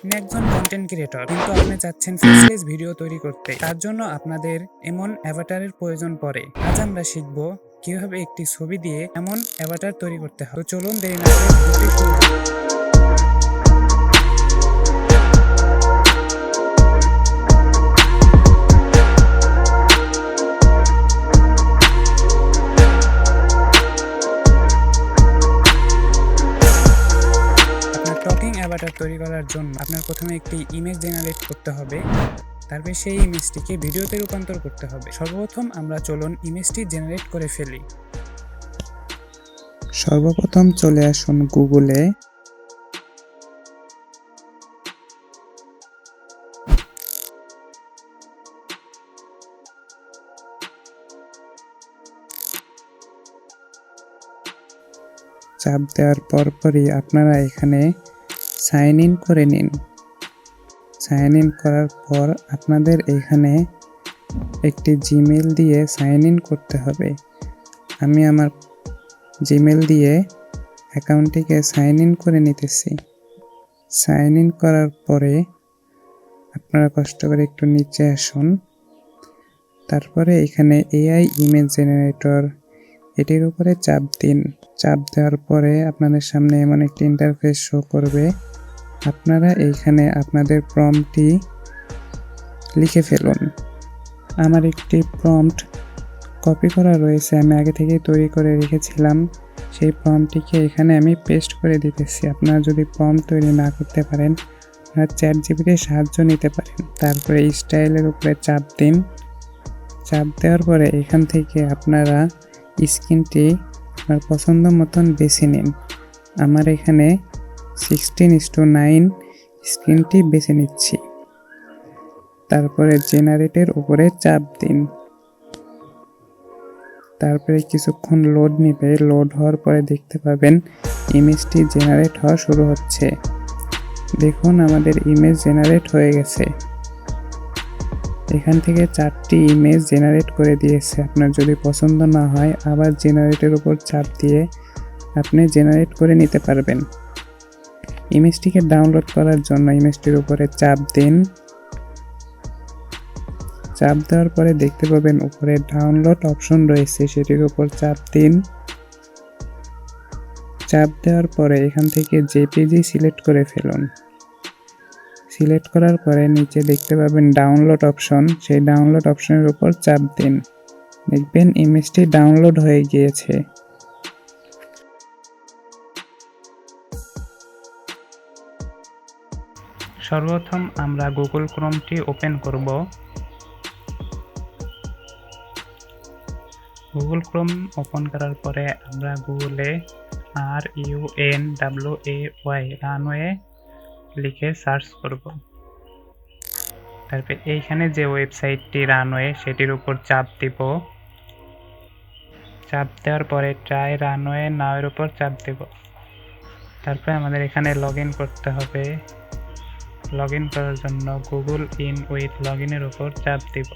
আপনি একজন content creator কিন্তু আপনি চাচ্ছেন ফেসলেস ভিডিও তৈরি করতে। তার জন্য আপনাদের এমন অ্যাভাটারের প্রয়োজন পড়ে। আজ আমরা শিখব কীভাবে একটি ছবি দিয়ে এমন অ্যাভাটার তৈরি করতে হয়। তো চলুন দেরি না অ্যাভাটার তৈরি করার জন্য আপনার প্রথমে একটি ইমেজ জেনারেট করতে হবে। তারপরে সেই ইমেজটিকে ভিডিওতে রূপান্তর করতে হবে। সর্বপ্রথম আমরা চলুন ইমেজটি জেনারেট করে ফেলি। সর্বপ্রথম চলে আসুন গুগলে চাপ দেওয়ার পরপরই আপনারা এখানে সাইন ইন করে নিন। সাইন ইন করার পর আপনাদের এখানে একটি জিমেল দিয়ে সাইন ইন করতে হবে। আমি আমার জিমেল দিয়ে অ্যাকাউন্টটিকে সাইন ইন করে নিতেছি। সাইন ইন করার পরে আপনারা কষ্ট করে একটু নিচে আসুন। তারপরে এখানে এআই ইমেজ জেনারেটর, এটির উপরে চাপ দিন। চাপ দেওয়ার পরে আপনাদের সামনে এমন একটি ইন্টারফেস শো করবে। আপনারা এইখানে আপনাদের প্রম্পটি লিখে ফেলুন। আমার একটি প্রম্পট কপি করা রয়েছে, আমি আগে থেকেই তৈরি করে রেখেছিলাম। সেই প্রম্পটিকে এখানে আমি পেস্ট করে দিতেছি। আপনারা যদি প্রম্পট তৈরি না করতে পারেন, আপনারা চ্যাট জিপিটির সাহায্য নিতে পারেন। তারপরে স্টাইলের উপরে চাপ দিন। চাপ দেওয়ার পরে এখান থেকে আপনারা স্ক্রিনটি আপনার পছন্দ মতন বেছে নিন। আমার এখানে সিক্সটিন ইস টু নাইন স্ক্রিনটি বেছে নিচ্ছি। তারপরে জেনারেটের উপরে চাপ দিন। তারপরে কিছুক্ষণ লোড নেবে। লোড হওয়ার পরে দেখতে পাবেন ইমেজটি জেনারেট হওয়া শুরু হচ্ছে। দেখুন আমাদের ইমেজ জেনারেট হয়ে গেছে। এখান থেকে চারটি ইমেজ জেনারেট করে দিয়েছে। আপনার যদি পছন্দ না হয়, আবার জেনারেটের উপর চাপ দিয়ে আপনি জেনারেট করে নিতে পারবেন। ইমেজটিকে ডাউনলোড করার জন্য ইমেজটির উপরে চাপ দিন। চাপ দেওয়ার পরে দেখতে পাবেন উপরে ডাউনলোড অপশন রয়েছে, সেটির উপর চাপ দিন। চাপ দেওয়ার পরে এখান থেকে জেপিজি সিলেক্ট করে ফেলুন। সিলেক্ট করার পরে নিচে দেখতে পাবেন ডাউনলোড অপশন সেই ডাউনলোড অপশনের উপর চাপ দিন। দেখবেন ইমেজটি ডাউনলোড হয়ে গিয়েছে। সর্বপ্রথম আমরা গুগল ক্রোমটি ওপেন করব। গুগল ক্রোম ওপেন করার পরে আমরা গুগলে আর U N W A Y runway লিখে সার্চ করব। তারপরে এইখানে যে ওয়েবসাইটটি রানওয়ে সেটির উপর চাপ দিব। চাপ দেওয়ার পরে ট্রাই রানওয়ে নাওয়ের উপর চাপ দেব। তারপরে আমাদের এখানে লগ করতে হবে। লগ ইন করার জন্য গুগল ইন উইথ লগ ইনের উপর চাপ দিব।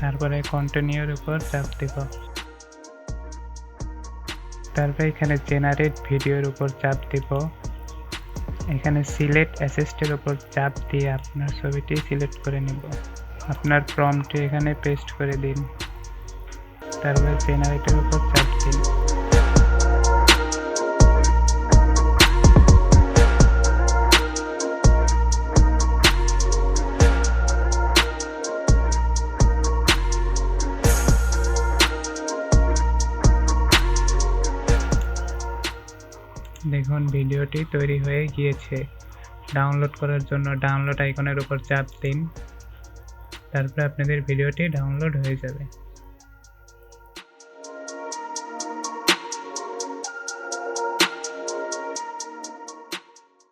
তারপরে কন্টিনিউর উপর চাপ দিব। তারপরে এখানে জেনারেট ভিডিওর উপর চাপ দিব। এখানে সিলেক্ট অ্যাসিস্টের উপর চাপ দিয়ে আপনার ছবিটি সিলেক্ট করে নিব। আপনার প্রম্পটি এখানে পেস্ট করে দিন। তারপরে জেনারেটের উপর চাপ দেখুন। ভিডিওটি তৈরি হয়ে গিয়েছে। ডাউনলোড করার জন্য ডাউনলোড আইকনের উপর চাপ দিন। তারপরে আপনাদের ভিডিওটি ডাউনলোড হয়ে যাবে।